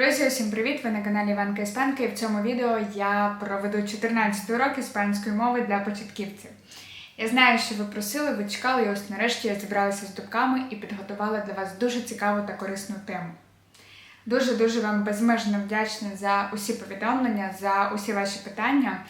Друзі, усім привіт! Ви на каналі Іванка Іспанка і в цьому відео я проведу 14 урок іспанської мови для початківців. Я знаю, що ви просили, ви чекали, і ось нарешті я зібралася з думками і підготувала для вас дуже цікаву та корисну тему. Дуже-дуже вам безмежно вдячна за усі повідомлення, за усі ваші питання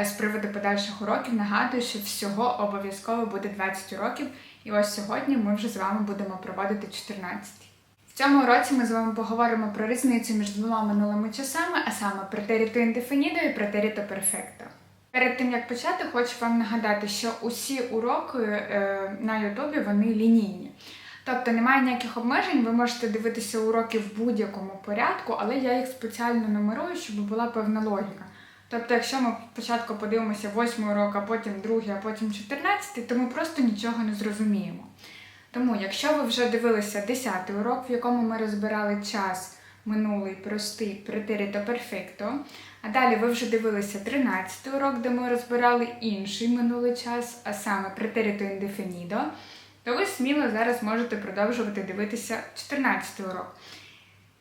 е, з приводу подальших уроків. Нагадую, що всього обов'язково буде 20 уроків, і ось сьогодні ми вже з вами будемо проводити 14. Цьому уроці ми з вами поговоримо про різницю між двома минулими часами, а саме претеріто індефінідо і претеріто перфекто. Перед тим як почати, хочу вам нагадати, що усі уроки е, на Ютубі вони лінійні. Тобто немає ніяких обмежень, ви можете дивитися уроки в будь-якому порядку, але я їх спеціально нумерую, щоб була певна логіка. Тобто, якщо ми спочатку подивимося 8 урок, а потім другий, а потім 14, то ми просто нічого не зрозуміємо. Тому, якщо ви вже дивилися 10 урок, в якому ми розбирали час минулий, простий, претеріто перфекто, а далі ви вже дивилися 13 урок, де ми розбирали інший минулий час, а саме претеріто індефінідо, то ви сміло зараз можете продовжувати дивитися 14 урок.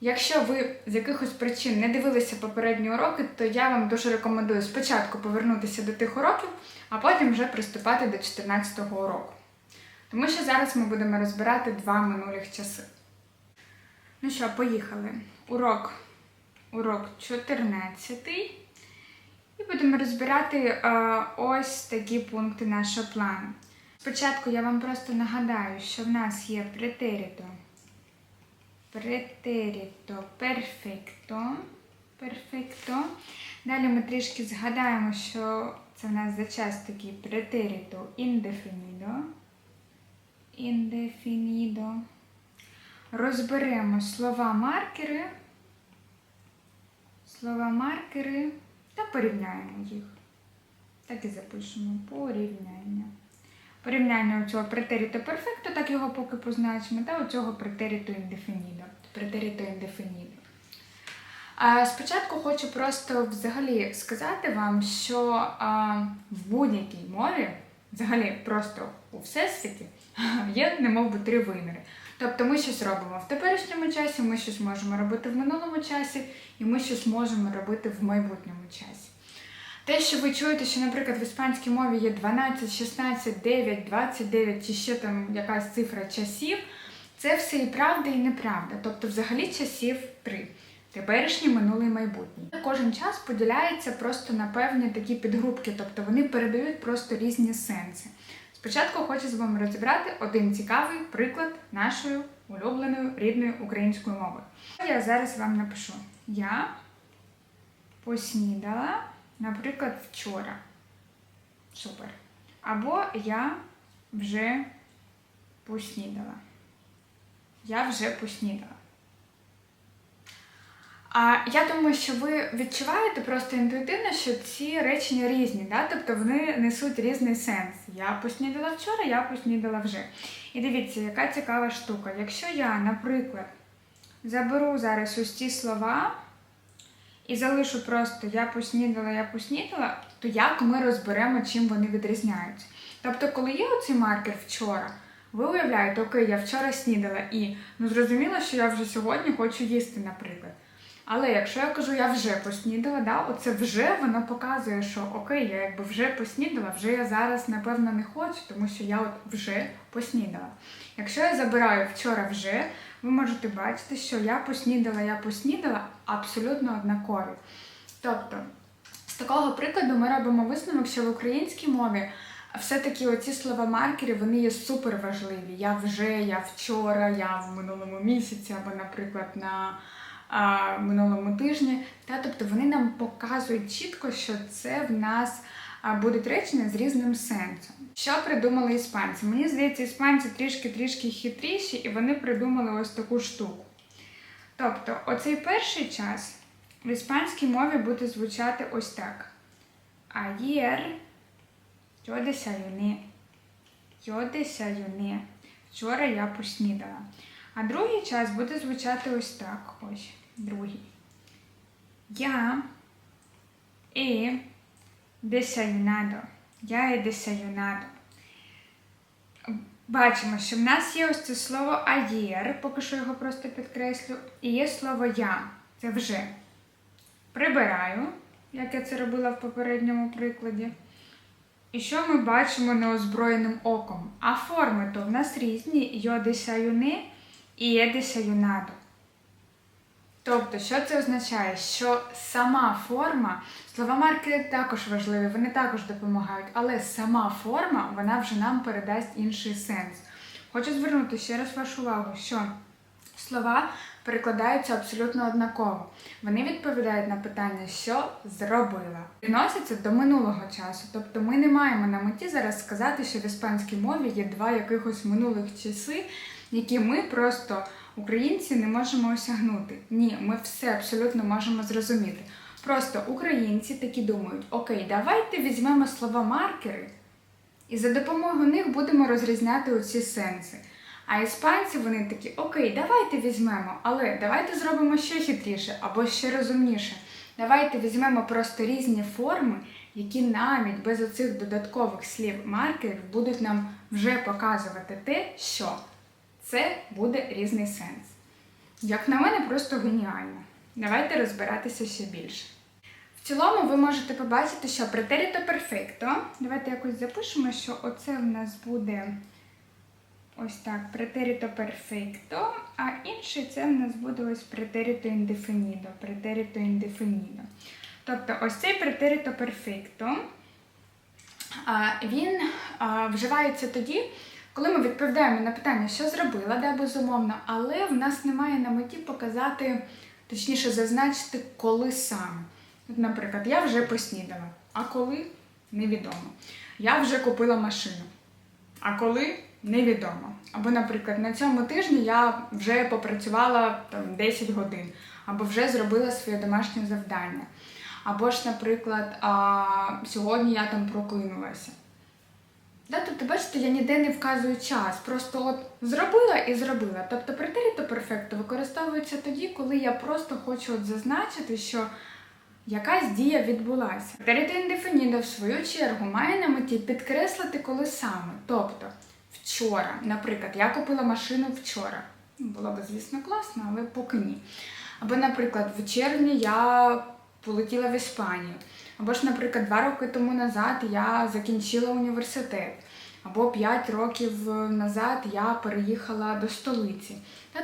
Якщо ви з якихось причин не дивилися попередні уроки, то я вам дуже рекомендую спочатку повернутися до тих уроків, а потім вже приступати до 14 уроку. Тому що зараз ми будемо розбирати два минулих часи. Ну що, поїхали. Урок, урок 14. І будемо розбирати е, ось такі пункти нашого плану. Спочатку я вам просто нагадаю, що в нас є претеріто, претеріто перфекто. перфекто. Далі ми трішки згадаємо, що це в нас за час такий претеріто індефінідо індефінідо. Розберемо слова-маркери, слова-маркери та порівняємо їх. Так і запишемо порівняння. Порівняння у цього претеріто перфекто, так його поки позначимо, та у цього претеріто індефінідо. Претеріто індефінідо. Спочатку хочу просто взагалі сказати вам, що а, в будь-якій мові, взагалі просто у всесвіті, є немов би три виміри. Тобто ми щось робимо в теперішньому часі, ми щось можемо робити в минулому часі, і ми щось можемо робити в майбутньому часі. Те, що ви чуєте, що, наприклад, в іспанській мові є 12, 16, 9, 29 чи ще там якась цифра часів, це все і правда, і неправда. Тобто, взагалі часів три. Теперішній, минулий, майбутній. Кожен час поділяється просто на певні такі підгрупки, тобто вони передають просто різні сенси. Спочатку хочу з вами розібрати один цікавий приклад нашої улюбленої рідної української мови. Я зараз вам напишу: Я поснідала, наприклад, вчора. Супер. Або я вже поснідала. Я вже поснідала. А я думаю, що ви відчуваєте просто інтуїтивно, що ці речення різні, да? тобто вони несуть різний сенс. Я поснідала вчора, я поснідала вже. І дивіться, яка цікава штука. Якщо я, наприклад, заберу зараз ось ці слова і залишу просто я поснідала, я поснідала, то як ми розберемо, чим вони відрізняються? Тобто, коли є оцей маркер вчора, ви уявляєте, окей, я вчора снідала і ну зрозуміло, що я вже сьогодні хочу їсти, наприклад. Але якщо я кажу, я вже поснідала, да, оце вже воно показує, що окей, я якби вже поснідала, вже я зараз, напевно, не хочу, тому що я от вже поснідала. Якщо я забираю вчора вже, ви можете бачити, що я поснідала, я поснідала абсолютно однакові. Тобто, з такого прикладу ми робимо висновок, що в українській мові все-таки оці слова маркери вони є супер важливі. Я вже, я вчора, я в минулому місяці, або, наприклад, на а, минулому тижні. Та, Тобто вони нам показують чітко, що це в нас будуть речення з різним сенсом. Що придумали іспанці? Мені здається, іспанці трішки-трішки хитріші, і вони придумали ось таку штуку. Тобто, оцей перший час в іспанській мові буде звучати ось так. Ayer yo desayuné. Yo. Вчора я поснідала. А другий час буде звучати ось так. Ось, другий. Я he desayunado. Я he desayunado. Бачимо, що в нас є ось це слово аєр, поки що його просто підкреслю, і є слово я. Це вже прибираю, як я це робила в попередньому прикладі. І що ми бачимо неозброєним оком? А форми то в нас різні: йодесаюни і є десаюнадо. Тобто, що це означає? Що сама форма, слова маркери також важливі, вони також допомагають, але сама форма вона вже нам передасть інший сенс. Хочу звернути ще раз вашу увагу, що слова перекладаються абсолютно однаково. Вони відповідають на питання, що зробила. Відносяться до минулого часу. Тобто ми не маємо на меті зараз сказати, що в іспанській мові є два якихось минулих часи, які ми просто українці не можемо осягнути. Ні, ми все абсолютно можемо зрозуміти. Просто українці такі думають: окей, давайте візьмемо слова маркери, і за допомогою них будемо розрізняти оці сенси. А іспанці вони такі, окей, давайте візьмемо, але давайте зробимо ще хитріше або ще розумніше. Давайте візьмемо просто різні форми, які навіть без оцих додаткових слів маркерів будуть нам вже показувати те, що це буде різний сенс. Як на мене, просто геніально. Давайте розбиратися ще більше. В цілому ви можете побачити, що претеріто перфекто. Давайте якось запишемо, що оце в нас буде ось так, претеріто перфекто, а інший це в нас буде ось претеріто індефінідо. Претеріто індефінідо. Тобто ось цей претеріто перфекто, він вживається тоді, коли ми відповідаємо на питання, що зробила, да, безумовно, але в нас немає на меті показати, точніше, зазначити, коли саме. Наприклад, я вже поснідала, а коли невідомо. Я вже купила машину. А коли невідомо. Або, наприклад, на цьому тижні я вже попрацювала там 10 годин, або вже зробила своє домашнє завдання. Або ж, наприклад, а, сьогодні я там прокинулася. Да, тобто, бачите, я ніде не вказую час. Просто от зробила і зробила. Тобто претеріто перфекто використовується тоді, коли я просто хочу от зазначити, що якась дія відбулася. Претеріто індефінідо, в свою чергу, має на меті підкреслити, коли саме. Тобто, вчора, наприклад, я купила машину вчора. Було б, звісно, класно, але поки ні. Або, наприклад, в червні я полетіла в Іспанію. Або ж, наприклад, два роки тому назад я закінчила університет. Або п'ять років назад я переїхала до столиці.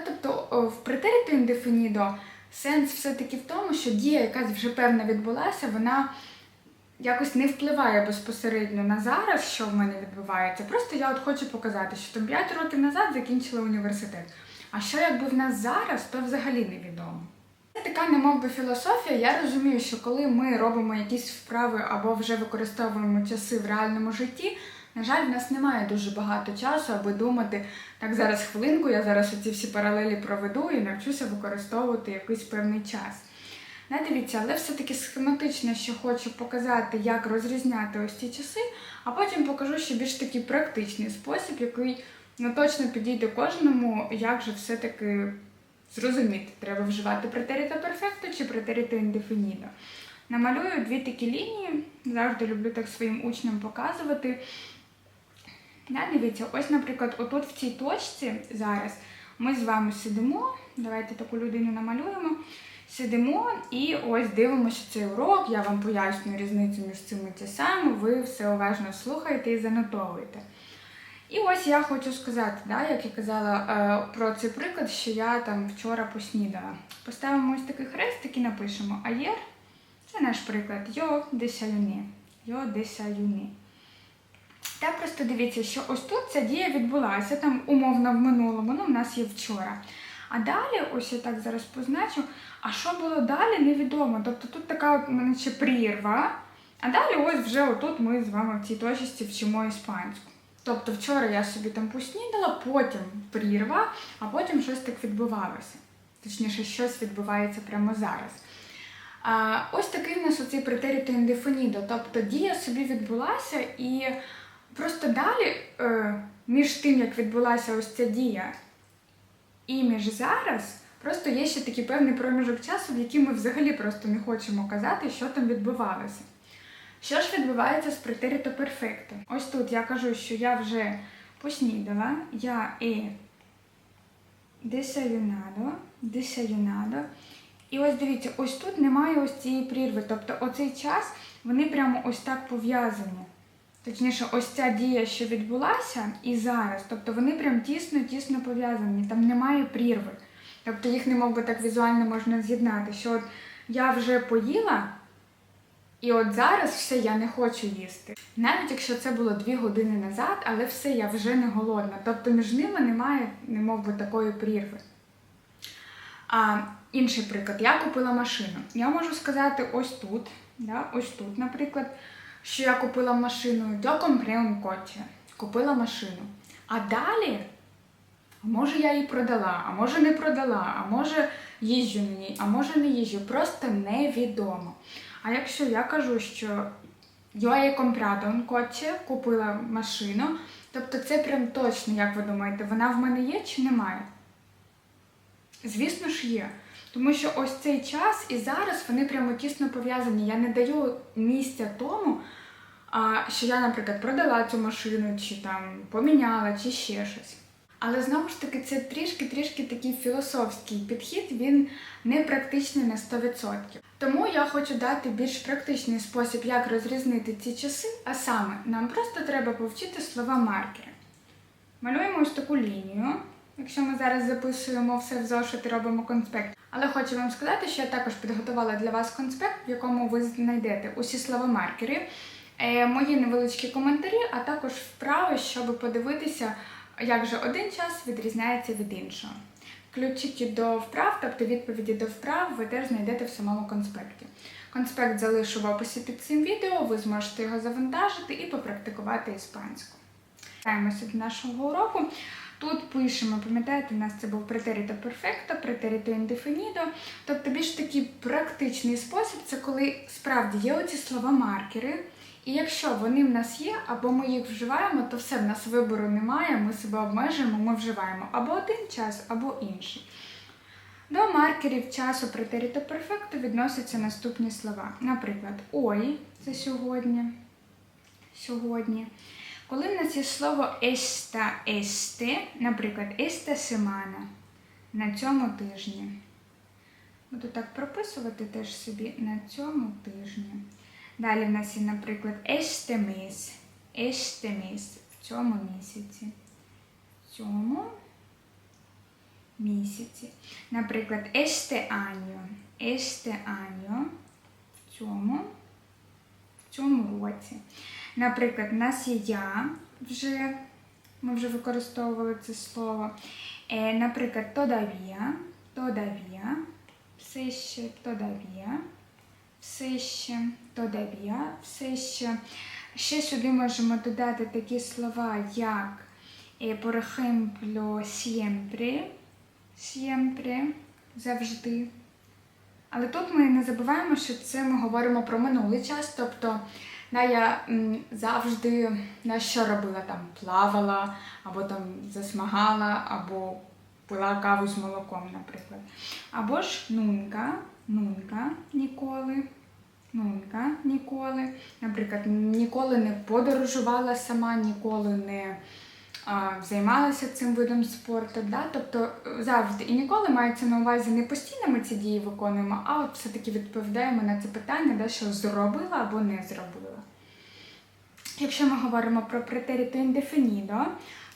Тобто в претеріто індефінідо сенс все-таки в тому, що дія, якась вже певна відбулася, вона якось не впливає безпосередньо на зараз, що в мене відбувається. Просто я от хочу показати, що там 5 років назад закінчила університет. А що якби в нас зараз, то взагалі невідомо. Така немов би філософія. Я розумію, що коли ми робимо якісь вправи або вже використовуємо часи в реальному житті, на жаль, в нас немає дуже багато часу, аби думати, так зараз хвилинку, я зараз оці всі паралелі проведу і навчуся використовувати якийсь певний час. Не дивіться, але все-таки схематично, що хочу показати, як розрізняти ось ці часи, а потім покажу ще більш такий практичний спосіб, який ну, точно підійде кожному, як же все-таки зрозуміти, треба вживати претеріто перфекто чи претеріто індефінідо. Намалюю дві такі лінії, завжди люблю так своїм учням показувати. Да, Дивіться, ось, наприклад, отут в цій точці зараз ми з вами сидимо. Давайте таку людину намалюємо. Сидимо і ось дивимося цей урок, я вам пояснюю різницю між цими часами, ви все уважно слухаєте і занотовуєте. І ось я хочу сказати, да, як я казала е, про цей приклад, що я там вчора поснідала. Поставимо ось такий хрест і напишемо Аєр. Це наш приклад. Йо десаюні. Йо десаюні. Та просто дивіться, що ось тут ця дія відбулася, там умовно в минулому, ну в нас є вчора. А далі, ось я так зараз позначу, а що було далі, невідомо. Тобто тут така от мене ще прірва, а далі ось вже отут ми з вами в цій точці вчимо іспанську. Тобто вчора я собі там поснідала, потім прірва, а потім щось так відбувалося. Точніше, щось відбувається прямо зараз. А, Ось такий в нас оцей претеріто індефінідо. Тобто дія собі відбулася, і просто далі, е, між тим, як відбулася ось ця дія, і між зараз просто є ще такий певний проміжок часу, в який ми взагалі просто не хочемо казати, що там відбувалося. Що ж відбувається з претеріто перфекто? Ось тут я кажу, що я вже поснідала, я і desayunado, desayunado, І ось дивіться, ось тут немає ось цієї прірви. Тобто оцей час вони прямо ось так пов'язані. Точніше, ось ця дія, що відбулася, і зараз. Тобто вони прям тісно-тісно пов'язані, там немає прірви. Тобто їх не би так візуально можна з'єднати. Що от я вже поїла, і от зараз все я не хочу їсти. Навіть якщо це було дві години назад, але все я вже не голодна. Тобто між ними немає, не мов би, такої прірви. А інший приклад, я купила машину. Я можу сказати ось тут, да, ось тут, наприклад, що я купила машину, compré un coche, купила машину. А далі, може я її продала, а може не продала, а може їжджу на ній, а може не їжджу. Просто невідомо. А якщо я кажу, що я є un coche, купила машину, тобто це прям точно, як ви думаєте, вона в мене є чи немає? Звісно ж є. Тому що ось цей час і зараз вони прямо тісно пов'язані. Я не даю місця тому, що я, наприклад, продала цю машину, чи там поміняла, чи ще щось. Але знову ж таки, це трішки-трішки такий філософський підхід, він не практичний на 100%. Тому я хочу дати більш практичний спосіб, як розрізнити ці часи, а саме нам просто треба повчити слова маркери. Малюємо ось таку лінію. Якщо ми зараз записуємо все в зошит і робимо конспект. Але хочу вам сказати, що я також підготувала для вас конспект, в якому ви знайдете усі слова-маркери, е, мої невеличкі коментарі, а також вправи, щоб подивитися, як же один час відрізняється від іншого. Ключики до вправ, тобто відповіді до вправ, ви теж знайдете в самому конспекті. Конспект залишу в описі під цим відео, ви зможете його завантажити і попрактикувати іспанську. Вертаємося до нашого уроку. Тут пишемо, пам'ятаєте, у нас це був претеріто перфекто, претеріто індефінідо. Тобто більш такий практичний спосіб це коли справді є оці слова-маркери. І якщо вони в нас є, або ми їх вживаємо, то все в нас вибору немає, ми себе обмежуємо, ми вживаємо або один час, або інший. До маркерів часу претеріто перфекто відносяться наступні слова. Наприклад, ой це сьогодні. Сьогодні. Коли в нас є слово esta, este, наприклад, esta semana, на цьому тижні. Буду так прописувати теж собі на цьому тижні. Далі в нас є, наприклад, este mes, este mes, в цьому місяці. В цьому місяці. Наприклад, este año, este año, в цьому, в цьому році. Наприклад, у нас є я вже, ми вже використовували це слово. Е, Наприклад, todavía, todavía, все ще todavía, все ще todavía, все ще. Ще сюди можемо додати такі слова, як, por ejemplo, siempre, siempre, завжди. Але тут ми не забуваємо, що це ми говоримо про минулий час, тобто Да, я м, завжди на що робила там плавала, або там засмагала, або пила каву з молоком, наприклад. Або ж нунка, нунка ніколи. Нунка ніколи. Наприклад, ніколи не подорожувала сама, ніколи не а, займалася цим видом спорту. Да? Тобто завжди і ніколи мається на увазі не постійно ми ці дії виконуємо, а от все-таки відповідаємо на це питання, да, що зробила або не зробила. Якщо ми говоримо про претеріто індефінідо,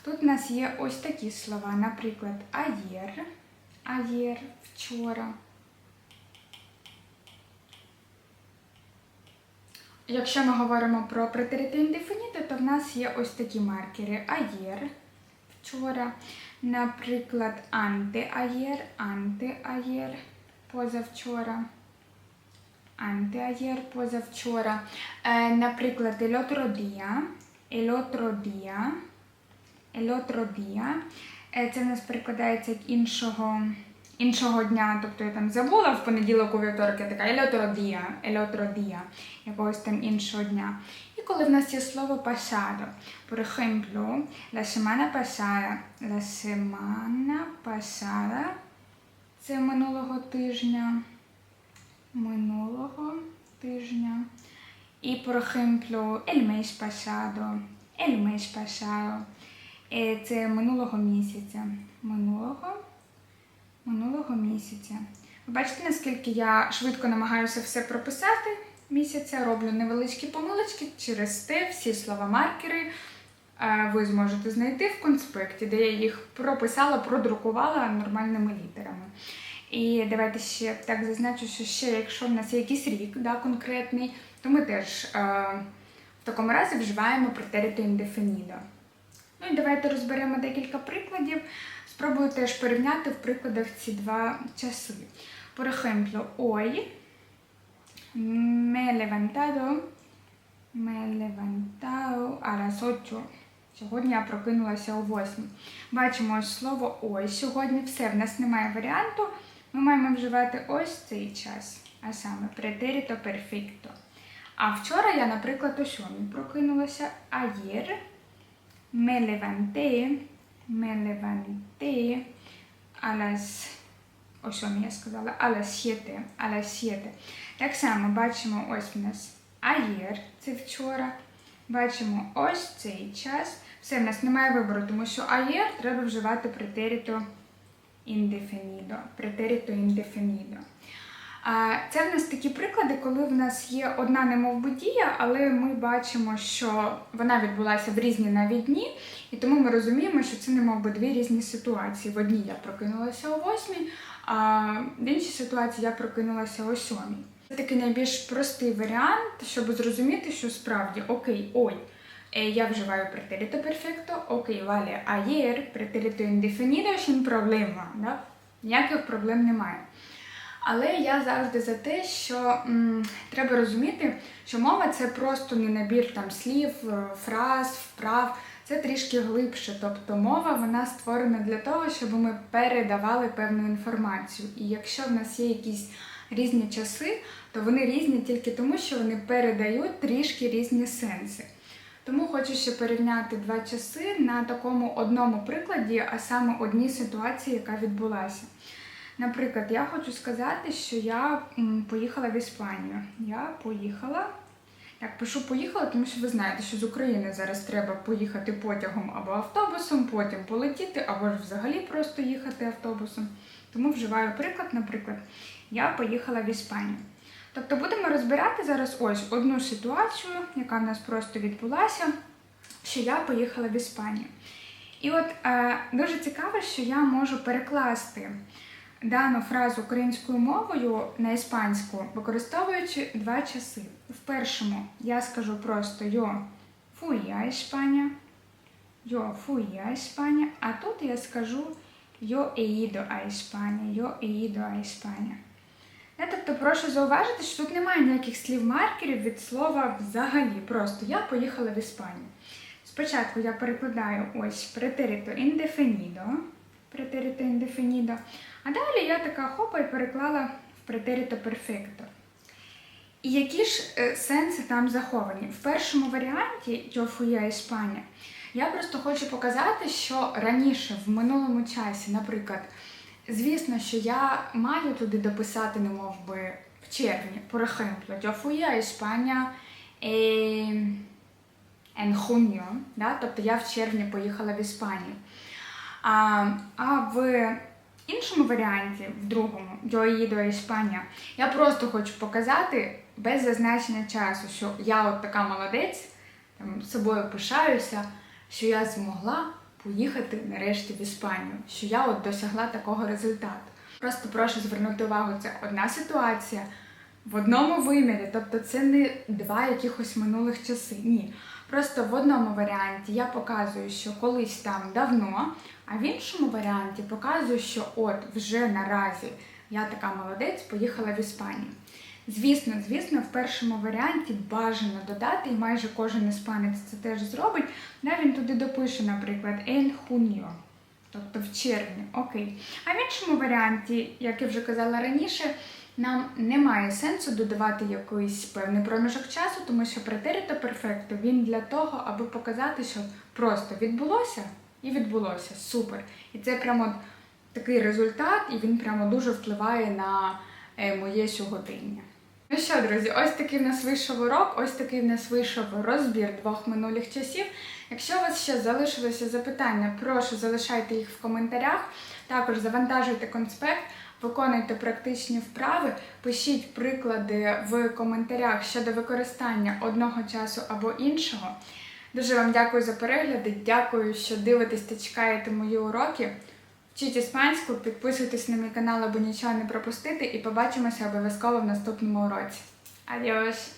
тут у нас є ось такі слова, наприклад, аєр, аєр, вчора. Якщо ми говоримо про претеріто індефінідо, то в нас є ось такі маркери аєр, вчора, наприклад, антиаєр, антиаєр, позавчора. Антиаєр позавчора. Наприклад, el otro día. Е, це в нас перекладається як іншого, іншого дня. Тобто я там забула в понеділок у вівторок, я така el otro якогось там іншого дня. І коли в нас є слово pasado, por ejemplo, la semana pasada, це минулого тижня минулого тижня. І, por ejemplo, el mes pasado, el Це минулого місяця. Минулого, минулого місяця. Ви бачите, наскільки я швидко намагаюся все прописати місяця, роблю невеличкі помилочки, через те всі слова маркери е, ви зможете знайти в конспекті, де я їх прописала, продрукувала нормальними літерами. І давайте ще так зазначу, що ще якщо в нас є якийсь рік да, конкретний, то ми теж е, в такому разі вживаємо претерито індефінідо. Ну і давайте розберемо декілька прикладів. Спробую теж порівняти в прикладах ці два часи. Por ejemplo, hoy me he levantado, me he levantado a las 8. Сьогодні я прокинулася о 8. Бачимо ось слово ось. Сьогодні все, в нас немає варіанту. Ми маємо вживати ось цей час, а саме претеріто перфекто. А вчора я, наприклад, о 7 прокинулася, ayer me levanté, me levanté a las о 7 я сказала, а las 7, а las 7. Так само бачимо ось в нас ayer, це вчора. Бачимо ось цей час. Все, в нас немає вибору, тому що ayer треба вживати претеріто індефініdo. Претеріто індефініdo. Це в нас такі приклади, коли в нас є одна немовби дія, але ми бачимо, що вона відбулася в різні навіть дні, і тому ми розуміємо, що це немовби дві різні ситуації. В одній я прокинулася о восьмій, а в іншій ситуації я прокинулася о сьомій. Це такий найбільш простий варіант, щоб зрозуміти, що справді окей, ой. Е, Я вживаю претерito perfecto, окей, вале, ayer, претерito indefinido, sin problema. Да? Ніяких проблем немає. Але я завжди за те, що м, треба розуміти, що мова це просто не набір там слів, е, фраз, вправ. Це трішки глибше. Тобто мова вона створена для того, щоб ми передавали певну інформацію. І якщо в нас є якісь різні часи, то вони різні тільки тому, що вони передають трішки різні сенси. Тому хочу ще порівняти два часи на такому одному прикладі, а саме одній ситуації, яка відбулася. Наприклад, я хочу сказати, що я поїхала в Іспанію. Я поїхала. Так, пишу поїхала, тому що ви знаєте, що з України зараз треба поїхати потягом або автобусом, потім полетіти, або ж взагалі просто їхати автобусом. Тому вживаю приклад, наприклад, я поїхала в Іспанію. Тобто будемо розбирати зараз ось одну ситуацію, яка в нас просто відбулася, що я поїхала в Іспанію. І от е, дуже цікаво, що я можу перекласти дану фразу українською мовою на іспанську, використовуючи два часи. В першому я скажу просто a España, yo fui a España, а тут я скажу ido a España, yo he ido a España. Я, тобто прошу зауважити, що тут немає ніяких слів-маркерів від слова взагалі. Просто я поїхала в Іспанію. Спочатку я перекладаю ось претерито indefinido, претерито indefinido, а далі я така хопа і переклала в претерито perfecto. І які ж е, сенси там заховані? В першому варіанті «Yo España» я просто хочу показати, що раніше, в минулому часі, наприклад, звісно, що я маю туди дописати, не мов би, в червні, por ejemplo, «Yo fui a España eh, en junio», да? тобто я в червні поїхала в Іспанію. А, а в іншому варіанті, в другому, «Yo їду a España», я просто хочу показати без зазначення часу, що я от така молодець, там, собою пишаюся, що я змогла поїхати нарешті в Іспанію, що я от досягла такого результату. Просто прошу звернути увагу, це одна ситуація в одному вимірі, тобто це не два якихось минулих часи. Ні. Просто в одному варіанті я показую, що колись там давно, а в іншому варіанті показую, що от вже наразі я така молодець, поїхала в Іспанію. Звісно, звісно, в першому варіанті бажано додати, і майже кожен іспанець це теж зробить. Да, він туди допише, наприклад, en junio, тобто в червні. Окей. А в іншому варіанті, як я вже казала раніше, нам немає сенсу додавати якийсь певний проміжок часу, тому що претерито перфекто він для того, аби показати, що просто відбулося і відбулося. Супер. І це прямо такий результат, і він прямо дуже впливає на е, моє сьогодення. Ну що, друзі, ось такий в нас вийшов урок, ось такий в нас вийшов розбір двох минулих часів. Якщо у вас ще залишилися запитання, прошу залишайте їх в коментарях. Також завантажуйте конспект, виконуйте практичні вправи, пишіть приклади в коментарях щодо використання одного часу або іншого. Дуже вам дякую за перегляди. Дякую, що дивитесь та чекаєте мої уроки. Вчіть іспанську, підписуйтесь на мій канал, аби нічого не пропустити, і побачимося обов'язково в наступному уроці. Адіос!